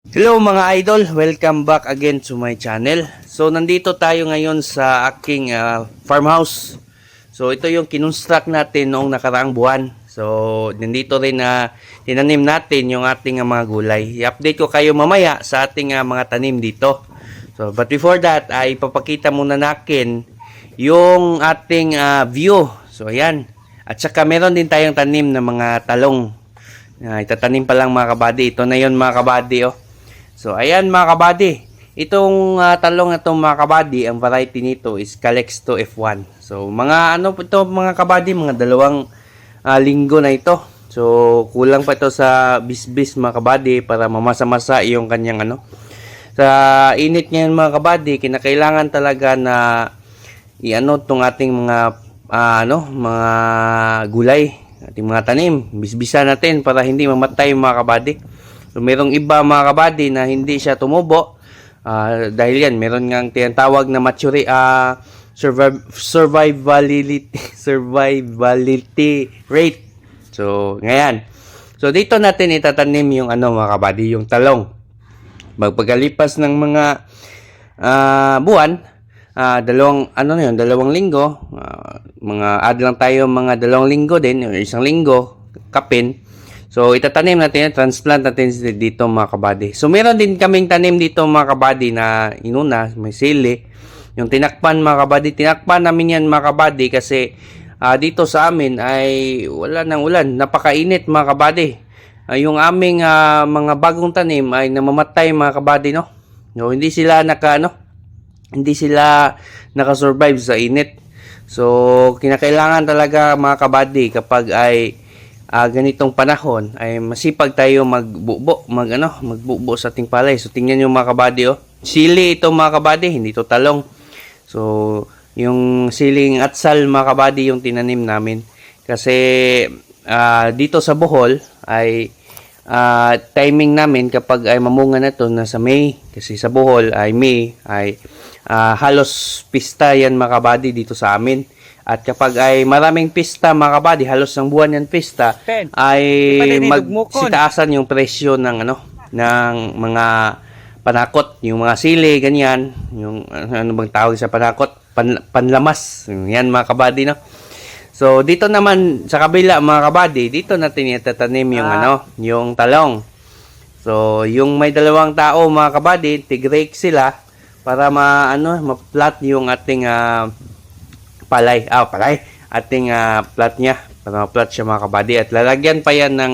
Hello mga idol, welcome back again to my channel. So nandito tayo ngayon sa aking ah, farmhouse. So ito yung kinonstruct natin noong nakaraang buwan. So nandito rin na tinanim natin yung ating ah, mga gulay. I-update ko kayo mamaya sa ating ah, mga tanim dito. So but before that ay ipapakita muna natin yung ating ah, view. So ayan. At saka meron din tayong tanim na mga talong. Ah, itatanim pa lang mga kabady. Ito na yon mga kabady oh. So, ayan mga kabady. Itong ah, talong na itong mga kabady, ang variety nito is Calexto F1. So, mga ano ito mga kabady, mga dalawang ah, linggo na ito. So, kulang pa ito sa bisbis mga kabady para mamasa-masa yung kanyang ano. Sa init ngayon mga kabady, kinakailangan talaga na i-ano itong ating mga ah, ano, mga gulay, ating mga tanim, bisbisa natin para hindi mamatay mga kabady. So, merong iba mga kabady na hindi siya tumubo. Ah, dahil yan, meron ngang tinatawag na mature ah surviv- survivability survivability rate. So, ngayon. So, dito natin itatanim yung ano mga kabady, yung talong. Magpagalipas ng mga ah, buwan, ah, dalawang ano na yun, dalawang linggo, ah, mga add lang tayo mga dalawang linggo din, o isang linggo, kapin. So, itatanim natin transplant natin dito mga kabady. So, meron din kaming tanim dito mga kabady na inuna, may sili. Yung tinakpan mga kabady, tinakpan namin yan mga kabady kasi ah, dito sa amin ay wala nang ulan, napakainit mga kabady. Ah, yung aming ah, mga bagong tanim ay namamatay mga kabady, no? No, hindi sila naka, ano, hindi sila nakasurvive sa init. So, kinakailangan talaga mga kabady kapag ay ah, ganitong panahon ay masipag tayo magbubo, mag ano, magbubo sa ating palay. So tingnan niyo mga kabady oh. Sili ito mga kabady, hindi to talong. So yung siling atsal mga kabady yung tinanim namin. Kasi ah, dito sa Bohol ay ah, timing namin kapag ay mamunga na to nasa May. Kasi sa Bohol ay May ay ah, halos pista yan mga kabady dito sa amin. At kapag ay maraming pista mga kabady, halos ng buwan yan pista, Pen, ay ipalinig mag mo kon. sitaasan yung presyo ng ano ng mga panakot, yung mga sili, ganyan, yung ano bang tawag sa panakot, Pan, panlamas. Yan mga kabady no. So dito naman sa kabila mga kabady, dito natin itatanim yung Ah. ano, yung talong. So yung may dalawang tao mga kabady, tigrake sila para ma ano, ma-plot yung ating ah, palay. Ah, palay. Ating ah, plot niya. Para ma-plot siya mga kabady. At lalagyan pa yan ng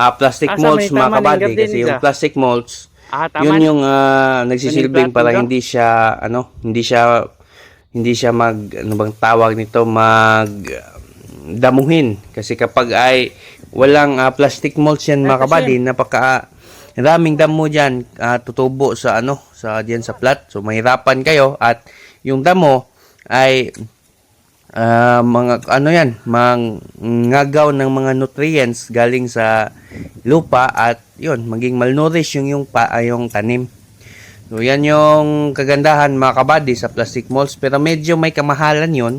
ah, plastic Asa molds mga kabady. Kasi yung siya? plastic molds, Ah, yun yung ah, nagsisilbing para hindi siya, ano, hindi siya, hindi siya mag, ano bang tawag nito, mag damuhin. Kasi kapag ay walang ah, plastic molds yan mga kabady, napaka raming damo dyan ah, tutubo sa ano sa diyan sa plat so mahirapan kayo at yung damo ay ah, mga ano yan mangagaw ng mga nutrients galing sa lupa at yun maging malnourished yung yung pa ay yung tanim So, yan yung kagandahan mga kabady sa plastic molds. Pero medyo may kamahalan yon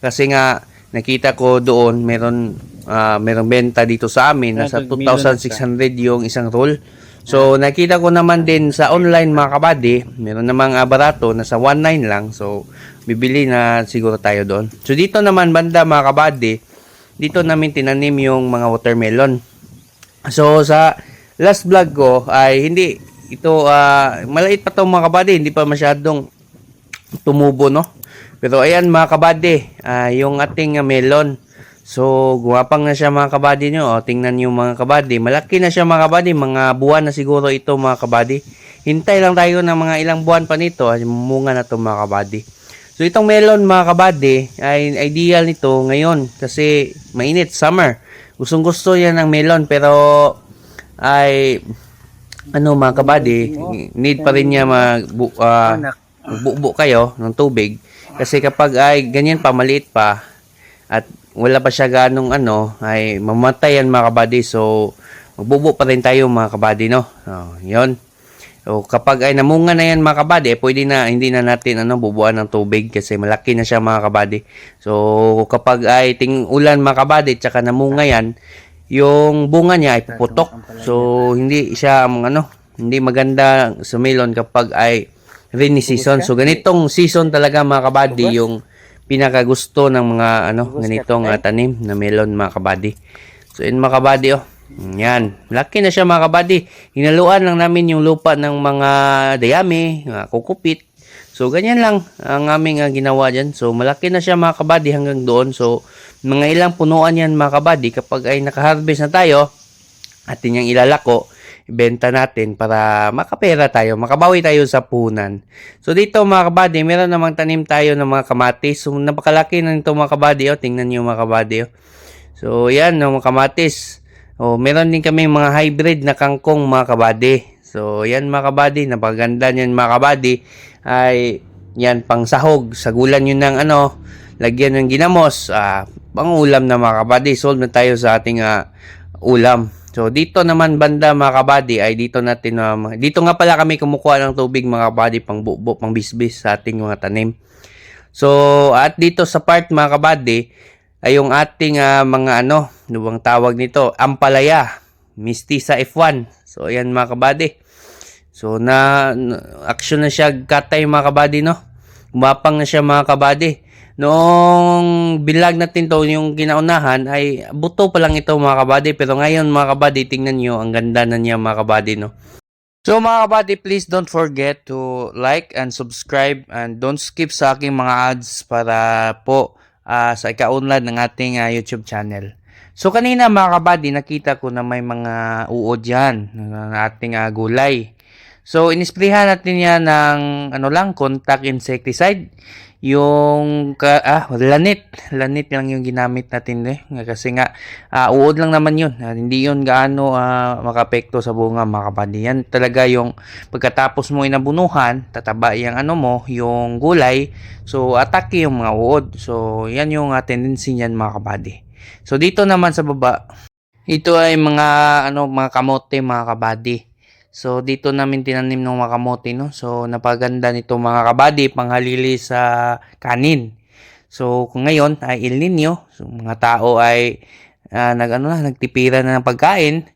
Kasi nga, nakita ko doon, meron, ah, meron benta dito sa amin. Nasa 2,600 yung isang roll. So, nakita ko naman din sa online mga kabady, meron namang ah, barato, nasa 1.9 lang. So, bibili na siguro tayo doon. So, dito naman banda mga kabady, dito namin tinanim yung mga watermelon. So sa last vlog ko ay hindi ito ah, maliit pa to mga kabady, hindi pa masyadong tumubo no. Pero ayan mga kabady, ah, yung ating melon. So guwapang na siya mga kabady nyo. O, tingnan nyo mga kabady. Malaki na siya mga kabady. Mga buwan na siguro ito mga kabady. Hintay lang tayo ng mga ilang buwan pa nito. Ay, Munga na to mga kabady. So itong melon mga kabady ay ideal nito ngayon kasi mainit summer. Gustong gusto yan ng melon pero ay ano mga kabady, need pa rin niya mag ah, magbubo kayo ng tubig kasi kapag ay ganyan pa maliit pa at wala pa siya ganong ano ay mamatay yan mga kabady so magbubo pa rin tayo mga kabady no oh, yun So, kapag ay namunga na yan mga kabady, eh, pwede na, hindi na natin ano, bubuan ng tubig kasi malaki na siya mga kabady. So, kapag ay ting ulan mga kabady, tsaka namunga yan, yung bunga niya ay puputok. So, hindi siya ang ano, hindi maganda sa melon kapag ay rainy season. So ganitong season talaga mga kabady yung pinakagusto ng mga ano ganitong uh, tanim na melon mga kabady. So yun mga kabady oh. Yan. Laki na siya mga kabady. Hinaluan lang namin yung lupa ng mga dayami, mga kukupit. So ganyan lang ang aming uh, ginawa dyan. So malaki na siya mga kabady hanggang doon. So mga ilang punuan yan mga kabady kapag ay nakaharvest na tayo atin yung ilalako ibenta natin para makapera tayo, makabawi tayo sa punan. So dito mga kabady, meron namang tanim tayo ng mga kamatis. So napakalaki na nito mga kabady, oh. tingnan niyo mga kabady. Oh. So yan, no, mga kamatis. Oh, meron din kami mga hybrid na kangkong mga kabady. So yan mga kabady, napaganda niyan mga kabady ay yan pang sahog. Sagulan yun ng ano, lagyan ng ginamos, ah, pang ulam na mga kabady. Solve na tayo sa ating ah, ulam. So dito naman banda mga kabady ay dito natin um, dito nga pala kami kumukuha ng tubig mga kabady pang bubo, pang bisbis sa ating mga tanim. So at dito sa part mga kabady ay yung ating ah, mga ano, ano bang tawag nito? Ampalaya, Mistisa F1. So ayan mga kabady. So na, na action na siya katay mga kabady no. Umapang na siya mga kabady. Noong bilag natin to yung kinaunahan ay buto pa lang ito mga kabady pero ngayon mga kabady tingnan nyo ang ganda na niya mga kabady no. So mga kabady please don't forget to like and subscribe and don't skip sa aking mga ads para po ah, sa ika-unlad ng ating ah, YouTube channel. So kanina mga kabady nakita ko na may mga uod yan ng ating ah, gulay. So inisprehan natin yan ng ano lang contact insecticide yung ka, ah, lanit. Lanit lang yung ginamit natin eh. Kasi nga, ah, uod lang naman yun. Ah, hindi yun gaano ah, makapekto sa bunga mga kabady. Yan talaga yung pagkatapos mo inabunuhan, tataba yung ano mo, yung gulay. So, atake yung mga uod. So, yan yung uh, tendency niyan mga kabady. So, dito naman sa baba, ito ay mga ano mga kamote mga kabady. So dito namin tinanim ng mga kamote no. So napaganda nito mga kabady panghalili sa kanin. So kung ngayon ay El Nino, so mga tao ay ah, nag ano na nagtipira na ng pagkain.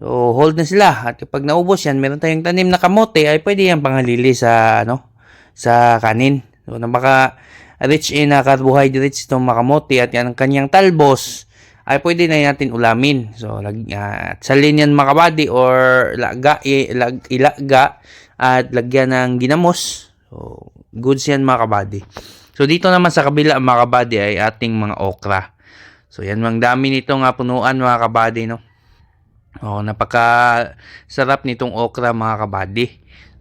So hold na sila at kapag naubos yan, meron tayong tanim na kamote ay pwede yan panghalili sa ano sa kanin. So napaka rich in uh, carbohydrates itong mga kamote at yan ang kanyang talbos ay pwede na natin ulamin. So, lag, uh, salin yan mga or laga, ilag, ilaga at lagyan ng ginamos. So, goods yan mga kabady. So, dito naman sa kabila mga kabady ay ating mga okra. So, yan mang dami nito nga punuan mga kabady, no? Oh, napaka sarap nitong okra mga kabady.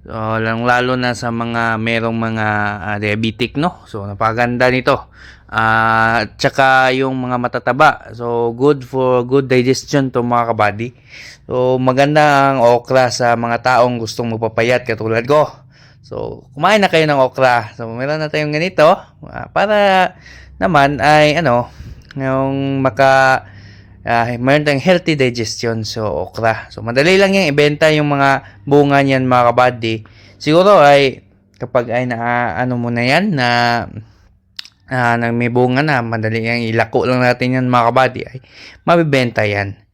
So, lang lalo na sa mga merong mga ah, diabetic, no? So, napaganda nito. Ah, tsaka yung mga matataba. So, good for good digestion to mga kabady. So, maganda ang okra sa mga taong gustong magpapayat katulad ko. So, kumain na kayo ng okra. So, meron na tayong ganito ah, para naman ay ano, yung maka ah, mayroon tayong healthy digestion so okra. So madali lang yung ibenta yung mga bunga niyan mga kabady. Siguro ay kapag ay na ano mo na yan na ah, nang may bunga na, madali yang ilako lang natin yan mga kabady ay mabibenta yan.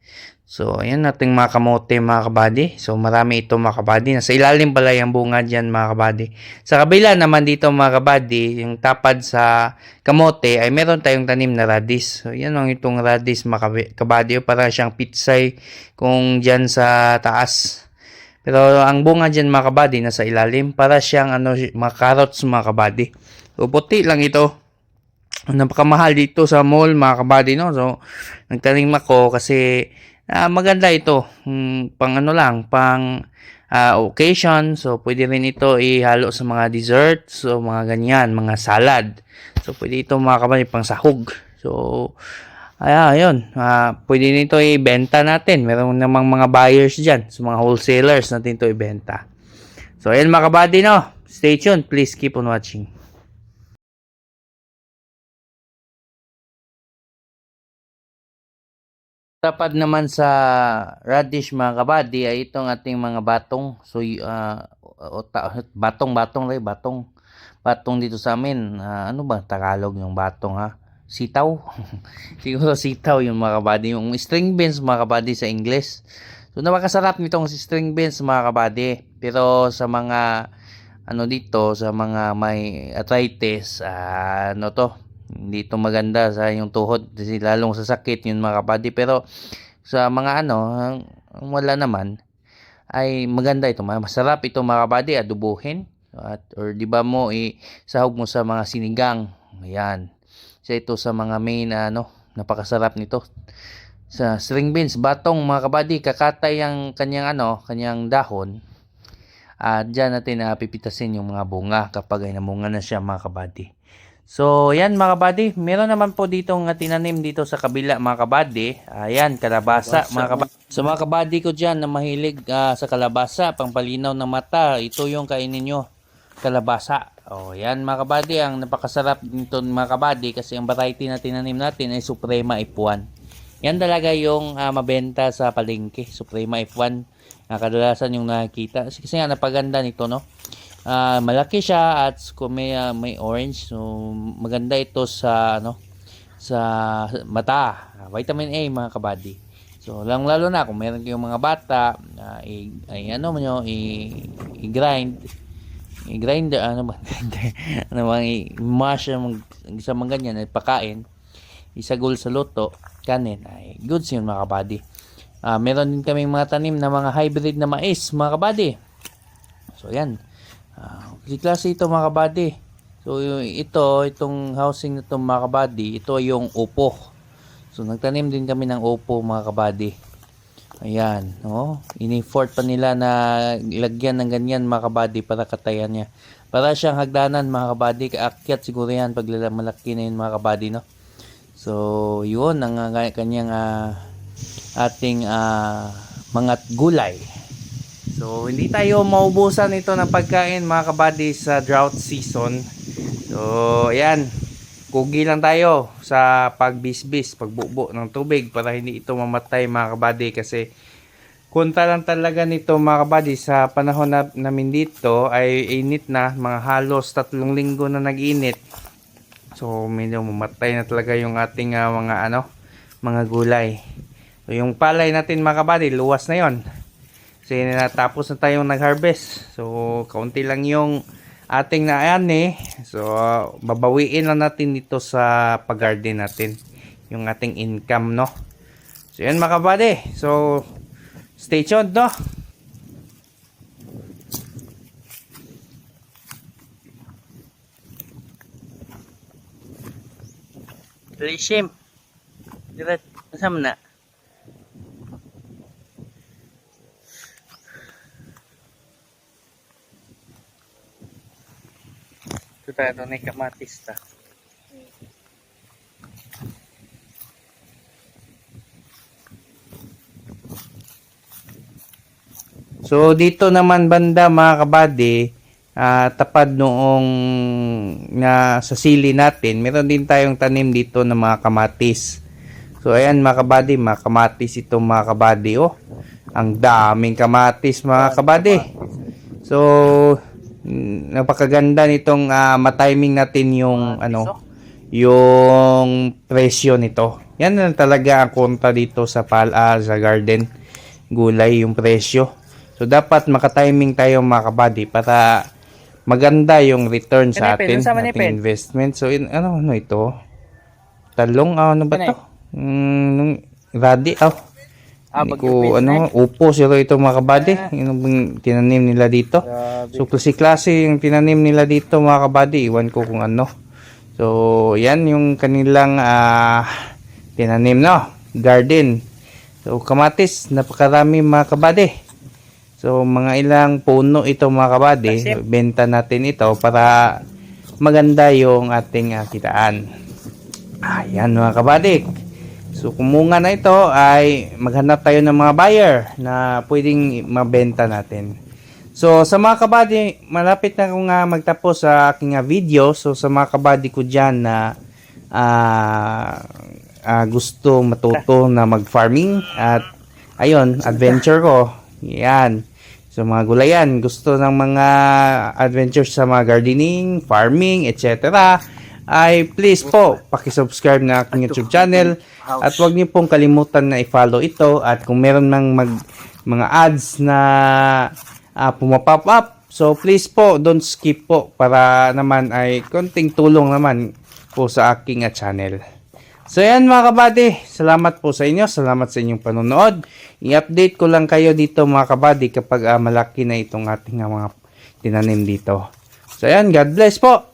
So, ayan nating mga kamote mga kabady. So, marami ito mga kabady. Nasa ilalim pala yung bunga dyan mga kabady. Sa kabila naman dito mga kabady, yung tapad sa kamote ay meron tayong tanim na radis. So, yan ang itong radis mga kabady. Para siyang pitsay kung dyan sa taas. Pero ang bunga dyan mga kabady nasa ilalim. Para siyang ano, mga carrots mga kabady. So, puti lang ito napakamahal dito sa mall mga kabady no? So nagtanim ako kasi ah, maganda ito. Hmm, pang ano lang pang ah, occasion. So pwede rin ito ihalo sa mga dessert so mga ganyan mga salad. So pwede ito mga kabady pang sahog. So ay ayun ah, pwede nito ibenta natin. Meron namang mga buyers dyan so mga wholesalers natin to ibenta. So ayun mga kabady no? Stay tuned. Please keep on watching Tapad naman sa radish mga kabady ay itong ating mga batong. So uh, batong-batong rin, batong. Batong dito sa amin. Ah, ano ba Tagalog yung batong ha? Sitaw. Siguro sitaw yung mga kabady. Yung string beans mga kabady sa English. So napakasarap nitong string beans mga kabady. Pero sa mga ano dito sa mga may arthritis, ah, ano to, hindi to maganda sa yung tuhod kasi lalong sasakit yun mga kabady. Pero sa mga ano, ang- wala naman ay maganda ito. Masarap ito mga kabady, adubuhin at or di ba mo isahog mo sa mga sinigang. Ayan. Isa ito sa mga main ano, napakasarap nito. Sa string beans, batong mga kabady, kakatay ang kanyang ano, kanyang dahon. At diyan natin na pipitasin yung mga bunga kapag ay namunga na siya mga kabady. So, yan mga kabady. Meron naman po dito nga tinanim dito sa kabila mga kabady. Ayan, kalabasa mga kabady. Sa mga kabady ko dyan na mahilig ah, sa kalabasa, pangpalinaw ng mata, ito yung kainin nyo. Kalabasa. O, yan mga kabady. Ang napakasarap nito mga kabady kasi ang variety na tinanim natin ay Suprema F1. Yan talaga yung ah, mabenta sa palengke. Suprema F1. Uh, kadalasan yung nakikita. Kasi nga napaganda nito, no? Ah, malaki siya at kung may, ah, may orange. So, maganda ito sa, ano, sa mata. Ah, vitamin A, mga kabady. So, lang lalo na kung meron kayong mga bata, ah, i, ay, ano nyo, i, i-grind, i-grind, ano ba, ano ba, i-mash, sa mga ganyan, at pakain, isagol sa luto, kanin, ay goods yun mga kabady. Ah, meron din kaming mga tanim na mga hybrid na mais, mga kabady. So, yan. Uh, klase ito mga kabady. So, yung, ito, itong housing na ito mga kabady, ito yung upo. So, nagtanim din kami ng upo mga kabady. Ayan, no? Ini-fort pa nila na lagyan ng ganyan mga kabady para katayan niya. Para siyang hagdanan mga kabady, kaakyat siguro yan pag malaki na yun mga kabady, no? So, yun ang uh, kanyang ah, ating ah, mga gulay. So, hindi tayo maubusan ito ng pagkain mga kabady sa drought season. So, ayan. Kugi lang tayo sa pagbisbis, pagbubo ng tubig para hindi ito mamatay mga kabady kasi kunta lang talaga nito mga kabady sa panahon na, namin dito ay init na mga halos tatlong linggo na nag-init. So, medyo mamatay na talaga yung ating ah, mga ano, mga gulay. So, yung palay natin mga kabady, luwas na yon. Kasi natapos na tayong nag-harvest. So, kaunti lang yung ating naani. So, babawiin lang natin dito sa pag-garden natin. Yung ating income, no? So, yan mga kabady. So, stay tuned, no? Lishim. Diret, masama na. Doon ay kamatis ta. So dito naman banda mga kabady, ah, tapad noong na sa sili natin, meron din tayong tanim dito ng mga kamatis. So ayan mga kabady, mga kamatis ito mga kabady oh. Ang daming kamatis mga kabady. So napakaganda nitong ah, matiming natin yung ano yung presyo nito. Yan lang talaga ang konta dito sa pala sa garden gulay yung presyo. So dapat makatiming tayo mga kabady para maganda yung return sa atin, saan sa ating manipin? investment. So in, ano ano ito? Talong ah, ano ba to? Mm, radi oh. Ah, Hindi ko, ano, upo sila ito mga kabady. Yung bang tinanim nila dito. Grabe. So, klase-klase yung tinanim nila dito mga kabady. Iwan ko kung ano. So, yan yung kanilang ah, tinanim, no? Garden. So, kamatis. Napakarami mga kabady. So, mga ilang puno ito mga kabady. Benta natin ito para maganda yung ating ah, kitaan. Ayan mga kabady. So, kumunga na ito ay maghanap tayo ng mga buyer na pwedeng mabenta natin. So, sa mga kabady, malapit na akong nga magtapos sa aking nga video. So, sa mga kabady ko dyan na ah, ah, gusto matuto na mag-farming at ayun, adventure ko. Yan. So, mga gulayan, gusto ng mga adventures sa mga gardening, farming, etc. ay please po, pakisubscribe na aking YouTube channel at huwag niyo pong kalimutan na i-follow ito at kung meron mang mag mga ads na ah, pumapop up. So please po, don't skip po para naman ay konting tulong naman po sa aking ah, channel. So yan mga kabady, salamat po sa inyo, salamat sa inyong panonood. I-update ko lang kayo dito mga kabady kapag ah, malaki na itong ating ah, mga tinanim dito. So yan, God bless po.